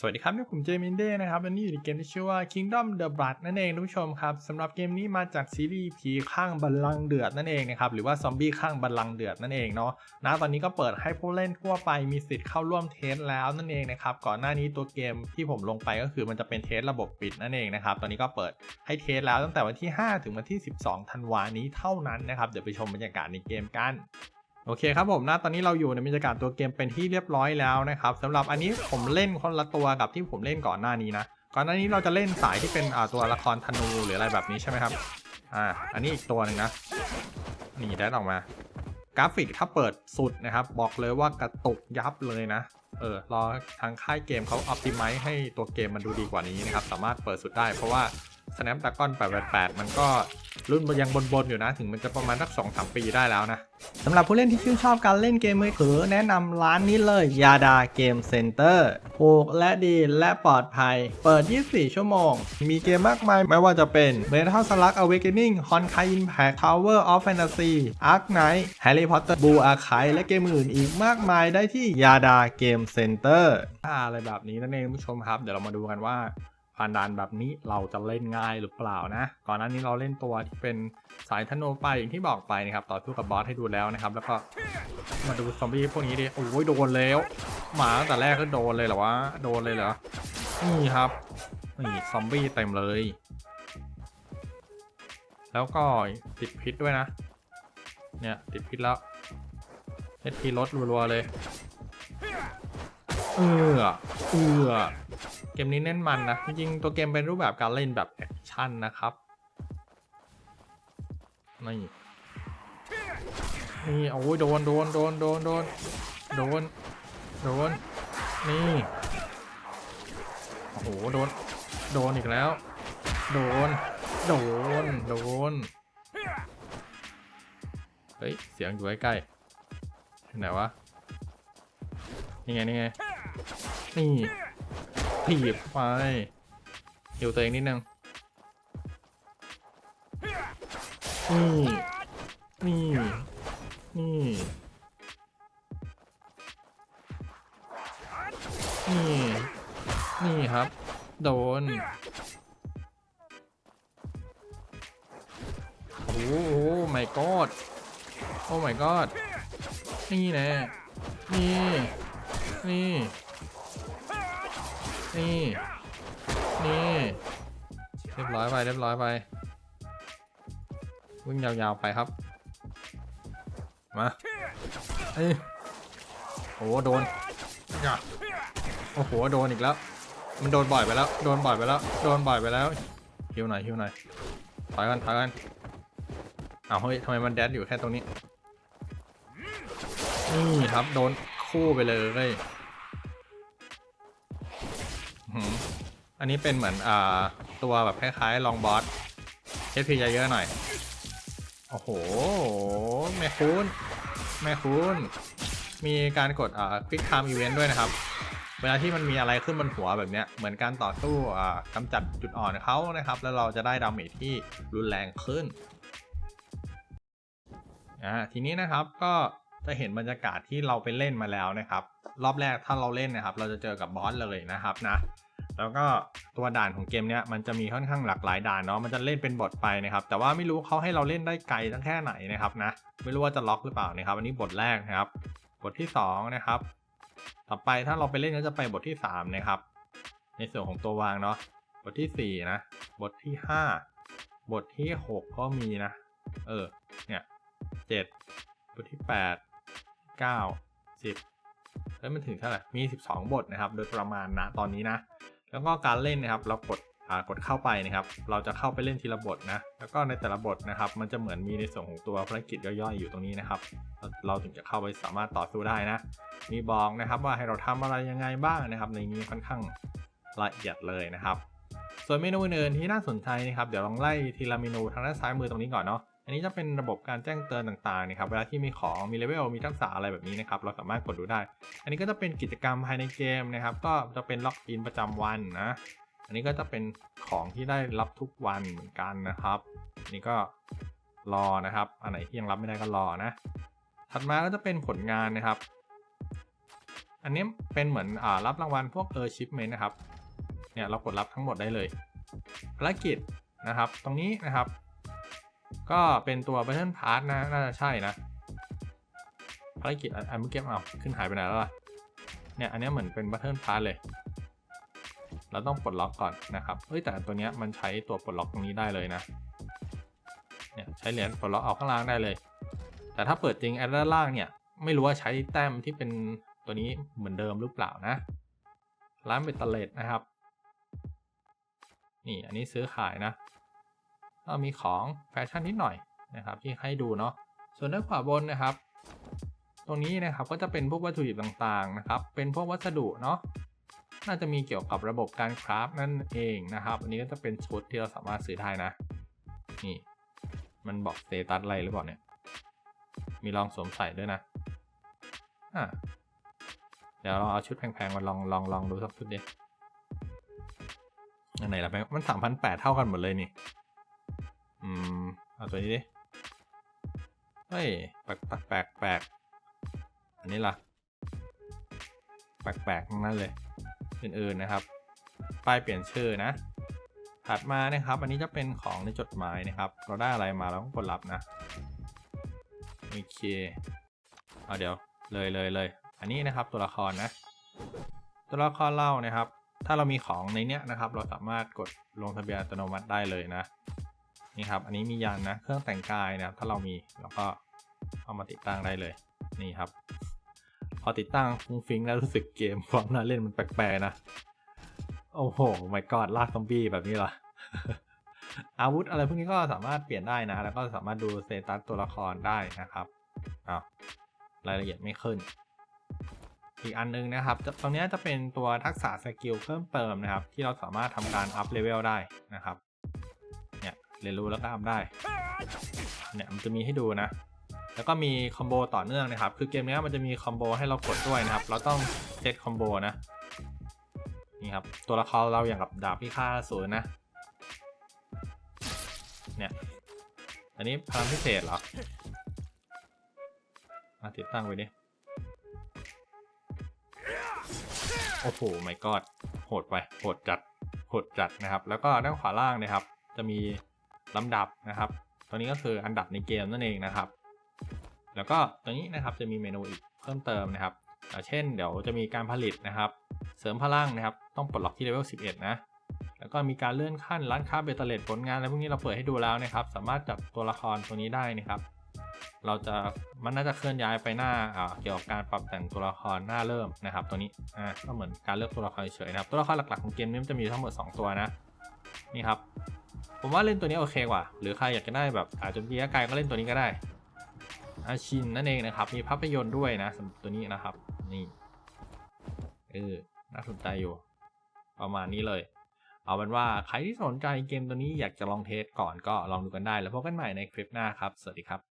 สวัสดีครับนี่ผมเจมินเด้นะครับและนี่อยู่ในเกมที่ชื่อว่า Kingdom the Blood นั่นเองทุกผู้ชมครับสำหรับเกมนี้มาจากซีรีส์ผีข้างบัลลังเดือดนั่นเองนะครับหรือว่าซอมบี้ข้างบัลลังเดือดนั่นเองเนาะนะตอนนี้ก็เปิดให้ผู้เล่นทั่วไปมีสิทธิ์เข้าร่วมเทสแล้วนั่นเองนะครับก่อนหน้านี้ตัวเกมที่ผมลงไปก็คือมันจะเป็นเทสระบบปิดนั่นเองนะครับตอนนี้ก็เปิดให้เทสแล้วตั้งแต่วันที่ 5 ถึงวันที่ 12 ธันวานี้เท่านั้นนะครับเดี๋ยวไปชมบรรยากาศในเกมกัน โอเคครับผมนะตอนนี้เราอยู่ในบรรยากาศตัวเกมเป็นที่เรียบร้อยแล้วนะครับสำหรับอันนี้ผมเล่นคนละตัวกับที่ผมเล่นก่อนหน้านี้นะก่อนหน้านี้เราจะเล่นสายที่เป็นตัวละครธนูหรืออะไรแบบนี้ใช่ไหมครับอ่าอันนี้อีกตัวหนึ่งนะนี่ได้ออกมากราฟิกถ้าเปิดสุดนะครับ บอกเลยว่ากระตุกยับเลยนะเออรอทางค่ายเกมเขาอ p ติไม e ให้ตัวเกมมันดูดีกว่านี้นะครับ สามารถเปิดสุดได้ เพราะว่า Snapdragon 888 มันก็รุ่นยังบนๆอยู่นะ ถึงมันจะประมาณสัก2-3ปีได้แล้วนะสำหรับผู้เล่นที่ชื่นชอบการเล่นเกมมือถือแนะนำร้านนี้เลยยาดาเกมเซ็นเตอร์ถูกและดีและปลอดภัย เปิด 24 ชั่วโมง มีเกมมากมายไม่ว่าจะเป็น Metal Slug Awakening Honkai Impact Tower of Fantasy Ark Knight Harry Potter Blue Archive และเกมอื่นอีกมากมายได้ที่ยาดาเกมเซ็นเตอร์อะไรแบบนี้นั่นเองผู้ชมครับ เดี๋ยวเรามาดูกันว่า ผ่านด่านแบบนี้เราจะเล่นง่ายหรือเปล่านะ ก่อนหน้านี้เราเล่นตัวที่เป็นสายธนูไปอย่างที่บอกไปนะครับ ต่อสู้กับบอสให้ดูแล้วนะครับ แล้วก็มาดูซอมบี้พวกนี้ดิ โอ้ยโดนแล้ว หมาตั้งแต่แรกก็โดนเลยเหรอวะ โดนเลยเหรอ นี่ครับนี่ซอมบี้เต็มเลย แล้วก็ติดพิษด้วยนะ เนี่ยติดพิษแล้วเอทีลดรัวๆเลย เออเออ เกมนี้เน้นมันนะ จริงตัวเกมเป็นรูปแบบการเล่นแบบแอคชั่นนะครับ นี่ นี่ โอ้ยโดน โดน โดน โดน โดน โดน โดน นี่ โอ้โห โดน โดนอีกแล้ว โดน โดน โดน เฮ้ย เสียงอยู่ใกล้ๆไหนวะ นี่ไง นี่ไง นี่ ถีบไปหิวตัวเองนิดนึงนี่นี่นี่นี่นี่ครับ โดนโอ้โห my god โอ้ my god นี่แน่นี่ นี่ นี่ นี่ เรียบร้อยไป เรียบร้อยไป วิ่งยาวๆไปครับ มาเอ้ยโอ้โหโดนอย่าโอ้โห โดนอีกแล้ว มันโดนบ่อยไปแล้ว โดนบ่อยไปแล้ว โดนบ่อยไปแล้ว ฮิวหน่อย ฮิวหน่อย ถอยกันถอยกันอ้าวเฮ้ยทำไมมันแดดอยู่แค่ตรงนี้ นี่ครับ โดนคู่ไปเลยหืม อันนี้เป็นเหมือนอ่าตัวแบบคล้ายๆลองบอสเอพีเยอะๆหน่อย โอ้โห แม่คุณแม่คุณมีการกดอ่า quick time event ด้วยนะครับ เวลาที่มันมีอะไรขึ้นบนหัวแบบเนี้ย เหมือนการต่อสู้อ่ากำจัดจุดอ่อนเขานะครับ แล้วเราจะได้ดาเมจที่รุนแรงขึ้นอ่าทีนี้นะครับก็จะเห็นบรรยากาศที่เราไปเล่นมาแล้วนะครับ รอบแรกถ้าเราเล่นนะครับ เราจะเจอกับบอสเลยนะครับนะ แล้วก็ตัวด่านของเกมเนี้ยมันจะมีค่อนข้างหลากหลายด่านเนาะมันจะเล่นเป็นบทไปนะครับแต่ว่าไม่รู้เขาให้เราเล่นได้ไกลตั้งแค่ไหนนะครับนะไม่รู้ว่าจะล็อกหรือเปล่านะครับอันนี้บทแรกนะครับบทที่สองนะครับต่อไปถ้าเราไปเล่นก็จะไปบทที่สามนะครับในส่วนของตัววางเนาะบทที่สี่นะบทที่ห้าบทที่หกก็มีนะ เออเนี่ยเจ็ดบทที่แปดเก้าสิบแล้วมันถึงเท่าไหร่มี 12 บทนะครับ โดยประมาณนะตอนนี้นะ แล้วก็การเล่นนะครับเรากดกดเข้าไปนะครับ เราจะเข้าไปเล่นทีละบทนะ แล้วก็ในแต่ละบทนะครับ มันจะเหมือนมีในส่วนของตัวภารกิจย่อยๆอยู่ตรงนี้นะครับ เราเราถึงจะเข้าไปสามารถต่อสู้ได้นะ มีบอกนะครับว่าให้เราทำอะไรยังไงบ้างนะครับ ในนี้ค่อนข้างละเอียดเลยนะครับ ส่วนเมนูอื่นๆที่น่าสนใจนะครับ เดี๋ยวลองไล่ทีละเมนูทางด้านซ้ายมือตรงนี้ก่อนเนาะ อันนี้จะเป็นระบบการแจ้งเตือนต่างๆนะครับเวลาที่มีของมีเลเวลมีทักษะอะไรแบบนี้นะครับเราสามารถกดดูได้ อันนี้ก็จะเป็นกิจกรรมภายในเกมนะครับ ก็จะเป็นล็อกอินประจำวันนะอันนี้ก็จะเป็นของที่ได้รับทุกวันเหมือนกันนะครับอันนี่ก็รอนะครับ อันไหนที่ยังรับไม่ได้ก็รอนะถัดมาก็จะเป็นผลงานนะครับ อันนี้เป็นเหมือนอ่ารับรางวัลพวกเออชิปเมนนะครับเนี่ยเรากดรับทั้งหมดได้เลยภารกิจนะครับ ตรงนี้นะครับ ก็เป็นตัว Battle Pass นะ น่าจะใช่นะภารกิจอันเมื่อกี้เอาขึ้นหายไปไหนแล้วล่ะ เนี่ยอันนี้เหมือนเป็น Battle Pass เลย เราต้องปลดล็อกก่อนนะครับ เฮ้ยแต่ตัวเนี้ยมันใช้ตัวปลดล็อกตรงนี้ได้เลยนะ เนี่ยใช้เหรียญปลดล็อกเอาข้างล่างได้เลย แต่ถ้าเปิดจริงไอ้ด้านล่างเนี่ยไม่รู้ว่าใช้แต้มที่เป็นตัวนี้เหมือนเดิมหรือเปล่านะ ร้านเบตเตอร์เลดนะครับ นี่อันนี้ซื้อขายนะ ก็มีของแฟชั่นนิดหน่อยนะครับที่ให้ดูเนาะส่วนด้านขวาบนนะครับ ตรงนี้นะครับก็จะเป็นพวกวัตถุดิบต่างๆนะครับเป็นพวกวัสดุเนาะน่าจะมีเกี่ยวกับระบบการคราฟนั่นเองนะครับอันนี้ก็จะเป็นชุดที่เราสามารถซื้อได้นะนี่มันบอกสเตตัสอะไรหรือเปล่าเนี่ยมีลองสวมใส่ด้วยนะอะเดี๋ยวเราเอาชุดแพงๆมาลองลองลองดูสักชุดดิอันไหนล่ะแพงมันสามพันแปดเท่ากันหมดเลยนี่ อืม เอาตัวนี้ดิ เฮ้ย แปลกแปลกแปลกแปลกอันนี้ล่ะ แปลกๆทั้งนั้นเลย อื่นๆนะครับ ป้ายเปลี่ยนชื่อนะ ถัดมานะครับ อันนี้จะเป็นของในจดหมายนะครับ เราได้อะไรมาเราก็กดรับนะ โอเคเอาเดี๋ยว เลยเลยเลย อันนี้นะครับตัวละครนะ ตัวละครเล่านะครับถ้าเรามีของในเนี้ยนะครับ เราสามารถกดลงทะเบียนอัตโนมัติได้เลยนะ นี่ครับ อันนี้มียันนะ เครื่องแต่งกายนะครับ ถ้าเรามีเราก็เอามาติดตั้งได้เลย นี่ครับ พอติดตั้งฟุ้งฟิ้งแล้วรู้สึกเกมความน่าเล่นมันแปลกๆนะ โอ้โหไม่กอดลากซอมบี้แบบนี้เหรอ อาวุธอะไรพวกนี้ก็สามารถเปลี่ยนได้นะ แล้วก็สามารถดูสเตตัสตัวละครได้นะครับอ้าวรายละเอียดไม่ขึ้น อีกอันนึงนะครับจะตรงเนี้ยจะเป็นตัวทักษะสกิลเพิ่มเติมนะครับ ที่เราสามารถทำการอัพเลเวลได้นะครับ เรียนรู้แล้วก็อัพได้เนี่ยมันจะมีให้ดูนะ แล้วก็มีคอมโบต่อเนื่องนะครับ คือเกมนี้มันจะมีคอมโบให้เรากดด้วยนะครับ เราต้องเซตคอมโบนะ นี่ครับ ตัวละครเราอย่างกับดาบพิฆาตอสูรนะ เนี่ย อันนี้พลังพิเศษเหรอมาติดตั้งไว้ดิ โอ้โหไม่กอดโหดไป โหดจัด โหดจัดนะครับ แล้วก็ด้านขวาล่างนะครับ จะมี ลำดับนะครับ ตัวนี้ก็คืออันดับในเกมนั่นเองนะครับ แล้วก็ตัวนี้นะครับจะมีเมนูอีกเพิ่มเติมนะครับเช่นเดี๋ยวจะมีการผลิตนะครับ เสริมพลังนะครับ ต้องปลดล็อกที่เลเวล 11 นะ แล้วก็มีการเลื่อนขั้นร้านค้าเบตเตอร์เลดผลงานอะไรพวกนี้เราเปิดให้ดูแล้วนะครับ สามารถจับตัวละครตัวนี้ได้นะครับ เราจะมันน่าจะเคลื่อนย้ายไปหน้าอ่าเกี่ยวกับการปรับแต่งตัวละครหน้าเริ่มนะครับ ตัวนี้อ่าก็เหมือนการเลือกตัวละครเฉยๆนะครับ ตัวละครหลักๆของเกมนี้มันจะมีทั้งหมด 2 ตัวนะ นี่ครับ ผมว่าเล่นตัวนี้โอเคกว่า หรือใครอยากจะได้แบบอาจจะมีไกลก็เล่นตัวนี้ก็ได้ อาชินนั่นเองนะครับ มีภาพยนตร์ด้วยนะสำหรับตัวนี้นะครับ นี่ เออ น่าสนใจอยู่ ประมาณนี้เลย เอาเป็นว่าใครที่สนใจเกมตัวนี้อยากจะลองเทสก่อนก็ลองดูกันได้ แล้วพบกันใหม่ในคลิปหน้าครับ สวัสดีครับ